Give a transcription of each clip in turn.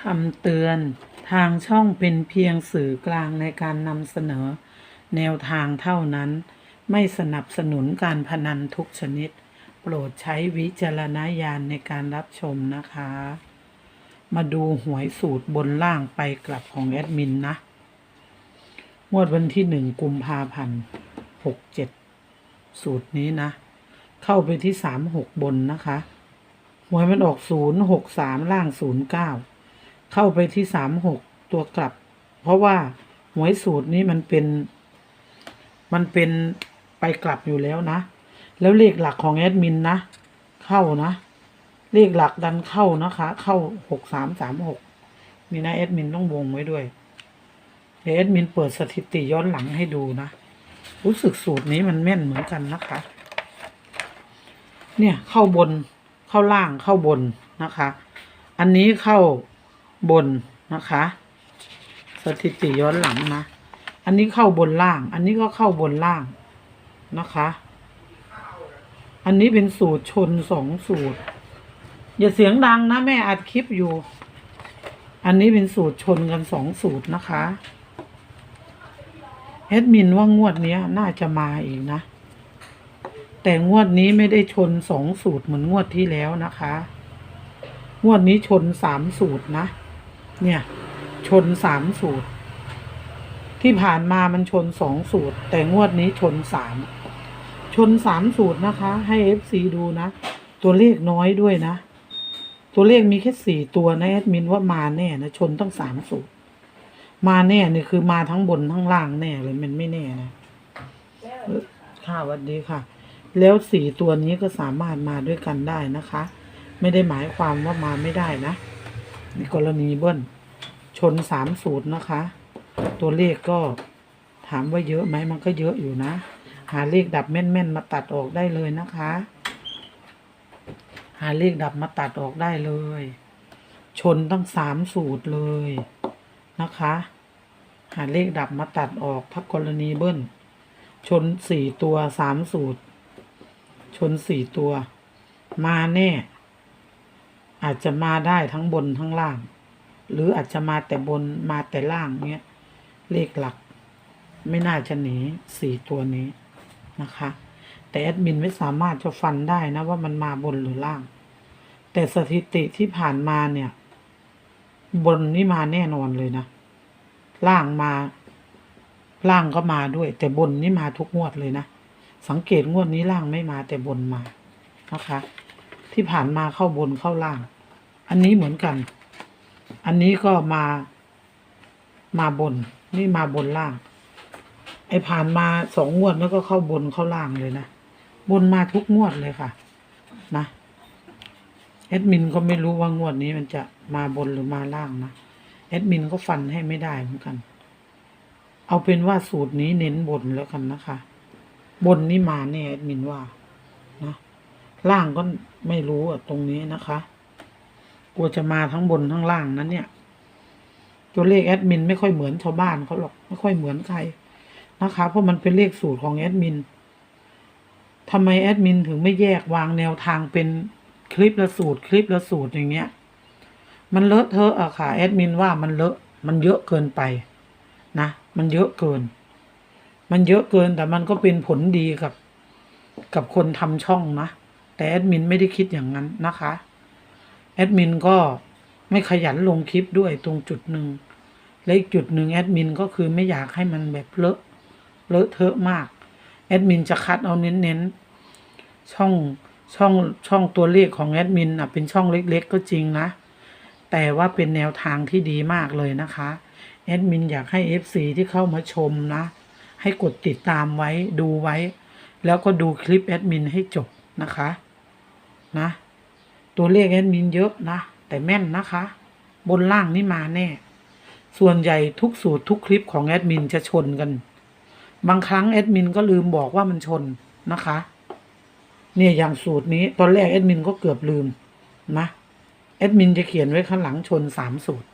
คำเตือนทางช่องเป็นเพียงสื่อกลางในการนำเสนอ แนวทางเท่านั้น ไม่สนับสนุนการพนันทุกชนิด โปรดใช้วิจารณญาณในการรับชมนะคะ มาดูหวยสูตรบนล่างไปกลับของแอดมินนะงวดวันที่หนึ่งกุมภาพันธ์หกเจ็ดสูตรนี้นะ เข้าไปที่สามหกบนนะคะหวยมันออกศูนย์หกสามล่างศูนย์เก้า เข้าไปที่สามหกตัวกลับ เพราะว่าหวยสูตรนี้มันเป็น มันเป็นไปกลับอยู่แล้วนะ แล้วเลขหลักของแอดมินนะ เข้านะ เลขหลักดันเข้านะคะ เข้าหกสามสามหกนี่นะแอดมินต้องวงไว้ด้วยเดี๋ยวแอดมินเปิดสถิติย้อนหลังให้ดูนะ รู้สึกสูตรนี้มันแม่นเหมือนกันนะคะ เนี่ยเข้าบนเข้าล่างเข้าบนนะคะ อันนี้เข้า บนนะคะ สถิติย้อนหลังนะ อันนี้เข้าบนล่าง อันนี้ก็เข้าบนล่างนะคะ อันนี้เป็นสูตรชนสองสูตร อย่าเสียงดังนะแม่อัดคลิปอยู่ อันนี้เป็นสูตรชนกันสองสูตรนะคะแอดมินว่างวดนี้น่าจะมาอีกนะ แต่งวดนี้ไม่ได้ชนสองสูตรเหมือนงวดที่แล้วนะคะ งวดนี้ชนสามสูตรนะ เนี่ย ชนสามสูตร ที่ผ่านมามันชนสองสูตร แต่งวดนี้ชนสามชนสามสูตรนะคะ ให้เอฟซีดูนะ ตัวเลขน้อยด้วยนะ ตัวเลขมีแค่สี่ตัวนะแอดมินว่ามาแน่นะ ชนต้องสามสูตร มาแน่นี่คือมาทั้งบนทั้งล่างแน่เลยมันไม่แน่นะค่ะสวัสดีค่ะ แล้วสี่ตัวนี้ก็สามารถมาด้วยกันได้นะคะ ไม่ได้หมายความว่ามาไม่ได้นะ ในกรณีเบิ้ลชนสามสูตรนะคะ ตัวเลขก็ถามว่าเยอะไหมมันก็เยอะอยู่นะ หาเลขดับแม่นๆมาตัดออกได้เลยนะคะ หาเลขดับมาตัดออกได้เลย ชนตั้งสามสูตรเลยนะคะ หาเลขดับมาตัดออกถ้ากรณีเบิ้ลชนสี่ตัวสามสูตร ชนสี่ตัว มาแน่ อาจจะมาได้ทั้งบนทั้งล่าง หรืออาจจะมาแต่บนมาแต่ล่างเนี้ย เลขหลัก ไม่น่าจะหนีสี่ตัวนี้นะคะ แต่แอดมินไม่สามารถจะฟันได้นะว่ามันมาบนหรือล่าง แต่สถิติที่ผ่านมาเนี่ย บนนี่มาแน่นอนเลยนะ ล่างมาล่างก็มาด้วย แต่บนนี่มาทุกงวดเลยนะ สังเกตงวดนี้ล่างไม่มาแต่บนมานะคะ ที่ผ่านมาเข้าบนเข้าล่าง อันนี้เหมือนกัน อันนี้ก็มา มาบน นี่มาบนล่าง ไอ้ผ่านมาสองงวดแล้วก็เข้าบนเข้าล่างเลยนะ บนมาทุกงวดเลยค่ะ นะแอดมินก็ไม่รู้ว่างวดนี้มันจะมาบนหรือมาล่างนะแอดมินก็ฟันให้ไม่ได้เหมือนกัน เอาเป็นว่าสูตรนี้เน้นบนแล้วกันนะคะ บนนี่มาแน่แอดมินว่านะล่างก็ไม่รู้อะตรงนี้นะคะ กลัวจะมาทั้งบนทั้งล่างนั้นเนี่ย ตัวเลขแอดมินไม่ค่อยเหมือนชาวบ้านเขาหรอก ไม่ค่อยเหมือนใครนะคะ เพราะมันเป็นเลขสูตรของแอดมินทำไมแอดมินถึงไม่แยกวางแนวทางเป็นคลิปละสูตร คลิปละสูตรอย่างเงี้ย มันเลอะเทอะอะค่ะแอดมินว่ามันเลอะ มันเยอะเกินไปนะ มันเยอะเกิน มันเยอะเกินแต่มันก็เป็นผลดีกับ กับคนทำช่องนะ แต่แอดมินไม่ได้คิดอย่างนั้นนะคะ แอดมินก็ไม่ขยันลงคลิปด้วยตรงจุดหนึ่งและอีกจุดหนึ่งแอดมินก็คือไม่อยากให้มันแบบเลอะเลอะเทอะมากแอดมินจะคัดเอาเน้นๆช่องช่องช่องตัวเลขของแอดมินอะเป็นช่องเล็ก ๆ ก็จริงนะ แต่ว่าเป็นแนวทางที่ดีมากเลยนะคะแอดมินอยากให้ FC ที่เข้ามาชมนะ ให้กดติดตามไว้ดูไว้ แล้วก็ดูคลิปแอดมินให้จบนะคะ นะ ตัวเลขแอดมินเยอะนะ แต่แม่นนะคะ บนล่างนี่มาแน่ ส่วนใหญ่ทุกสูตรทุกคลิปของแอดมินจะชนกัน บางครั้งแอดมินก็ลืมบอกว่ามันชนนะคะ เนี่ยอย่างสูตรนี้ ตอนแรกแอดมินก็เกือบลืมนะแอดมินจะเขียนไว้ข้างหลังชนสามสูตร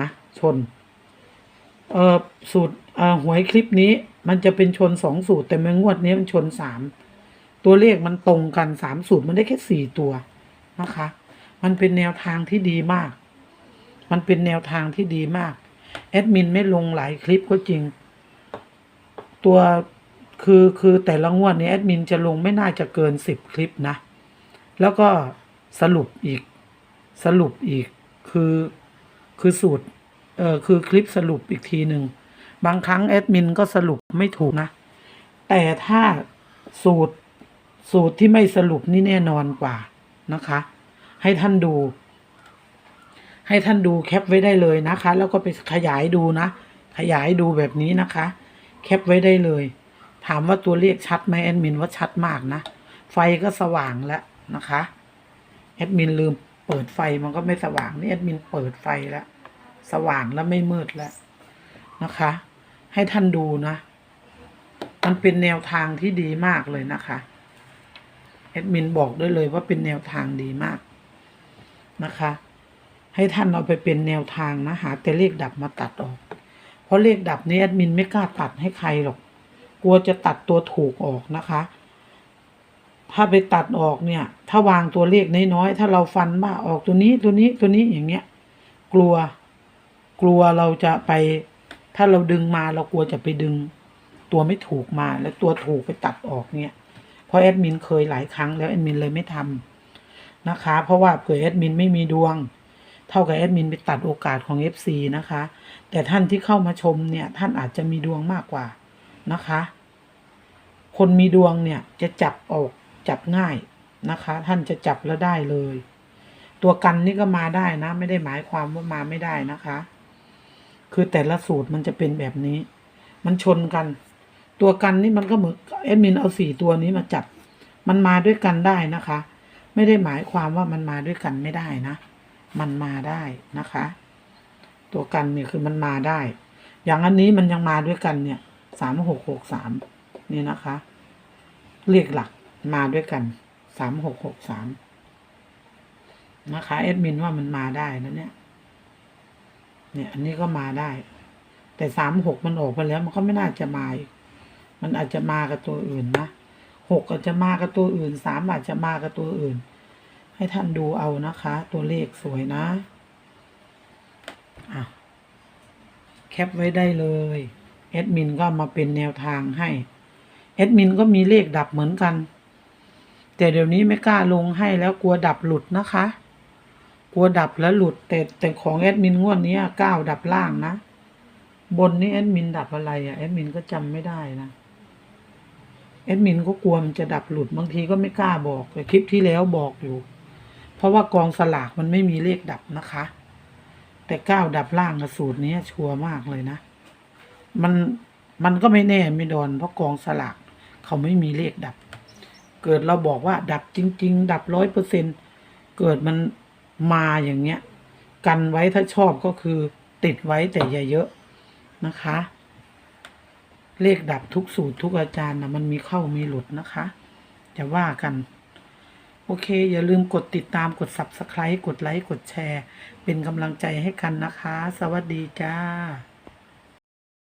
นะชน เอ่อสูตรเอ่อหวยคลิปนี้ มันจะเป็นชนสองสูตร แต่เมื่องวดนี้มันชนสามตัวเลขมันตรงกันสามสูตรมันได้แค่สี่ตัว นะคะ มันเป็นแนวทางที่ดีมาก มันเป็นแนวทางที่ดีมาก แอดมินไม่ลงหลายคลิปก็จริง ตัวคือคือแต่ละงวดนี้แอดมินจะลงไม่น่าจะเกินสิบคลิปนะ แล้วก็สรุปอีก สรุปอีก คือคือสูตร เออคือคลิปสรุปอีกทีหนึ่ง บางครั้งแอดมินก็สรุปไม่ถูกนะ แต่ถ้าสูตรสูตรที่ไม่สรุปนี่แน่นอนกว่า นะคะ ให้ท่านดู ให้ท่านดูแคปไว้ได้เลยนะคะ แล้วก็ไปขยายดูนะ ขยายดูแบบนี้นะคะ แคปไว้ได้เลย ถามว่าตัวเลขชัดไหมแอดมินว่าชัดมากนะ ไฟก็สว่างแล้วนะคะแอดมินลืมเปิดไฟมันก็ไม่สว่างนี่แอดมินเปิดไฟแล้ว สว่างแล้วไม่มืดแล้วนะคะ ให้ท่านดูนะ มันเป็นแนวทางที่ดีมากเลยนะคะ แอดมินบอกได้เลยว่าเป็นแนวทางดีมากนะคะ ให้ท่านเอาไปเป็นแนวทางนะหาแต่เลขดับมาตัดออก เพราะเลขดับนี้แอดมินไม่กล้าตัดให้ใครหรอก กลัวจะตัดตัวถูกออกนะคะ ถ้าไปตัดออกเนี่ย ถ้าวางตัวเลขน้อยๆถ้าเราฟันว่าออกตัวนี้ตัวนี้ตัวนี้อย่างเงี้ย กลัว กลัวเราจะไป ถ้าเราดึงมาเรากลัวจะไปดึง ตัวไม่ถูกมาแล้วตัวถูกไปตัดออกเนี่ย ราะแอดมินเคยหลายครั้งแล้วแอดมินเลยไม่ทำนะคะ เพราะว่าเผื่อแอดมินไม่มีดวง เท่ากับแอดมินไปตัดโอกาสของ FC นะคะ แต่ท่านที่เข้ามาชมเนี่ยท่านอาจจะมีดวงมากกว่านะคะ คนมีดวงเนี่ยจะจับออกจับง่ายนะคะ ท่านจะจับแล้วได้เลย ตัวกันนี่ก็มาได้นะ ไม่ได้หมายความว่ามาไม่ได้นะคะ คือแต่ละสูตรมันจะเป็นแบบนี้ มันชนกัน ตัวกันนี่มันก็เหมือนแอดมินเอาสี่ตัวนี้มาจับ มันมาด้วยกันได้นะคะ ไม่ได้หมายความว่ามันมาด้วยกันไม่ได้นะ มันมาได้นะคะ ตัวกันเนี่ยคือมันมาได้ อย่างอันนี้มันยังมาด้วยกันเนี่ยสามหกหกสามนี่นะคะ เรียกหลักมาด้วยกันสามหกหกสามนะคะแอดมินว่ามันมาได้นะเนี่ย เนี่ย อันนี้ก็มาได้ แต่สามหกมันออกไปแล้ว มันก็ไม่น่าจะมาอีก มันอาจจะมากับตัวอื่นนะหกอาจจะมากับตัวอื่นสามอาจจะมากับตัวอื่น ให้ท่านดูเอานะคะ ตัวเลขสวยนะอะแคปไว้ได้เลยแอดมินก็มาเป็นแนวทางให้แอดมินก็มีเลขดับเหมือนกัน แต่เดี๋ยวนี้ไม่กล้าลงให้แล้วกลัวดับหลุดนะคะ กลัวดับแล้วหลุด แต่แต่ของแอดมินงวดนี้เก้าดับล่างนะ บนนี้แอดมินดับอะไรอะแอดมินก็จำไม่ได้นะ แอดมินก็กลัวมันจะดับหลุดบางทีก็ไม่กล้าบอกแต่คลิปที่แล้วบอกอยู่ เพราะว่ากองสลากมันไม่มีเลขดับนะคะ แต่เก้าดับล่างกับสูตรนี้ชัวร์มากเลยนะ มันมันก็ไม่แน่ไม่โดนเพราะกองสลากเขาไม่มีเลขดับ เกิดเราบอกว่าดับจริง ๆ ดับร้อยเปอร์เซ็นเกิดมันมาอย่างเงี้ย กันไว้ถ้าชอบก็คือติดไว้แต่อย่าเยอะนะคะ เลขดับทุกสูตรทุกอาจารย์นะมันมีเข้ามีหลุดนะคะจะว่ากัน โอเค อย่าลืมกดติดตามกด subscribe กดไลค์กดแชร์ เป็นกำลังใจให้กันนะคะ สวัสดีจ้า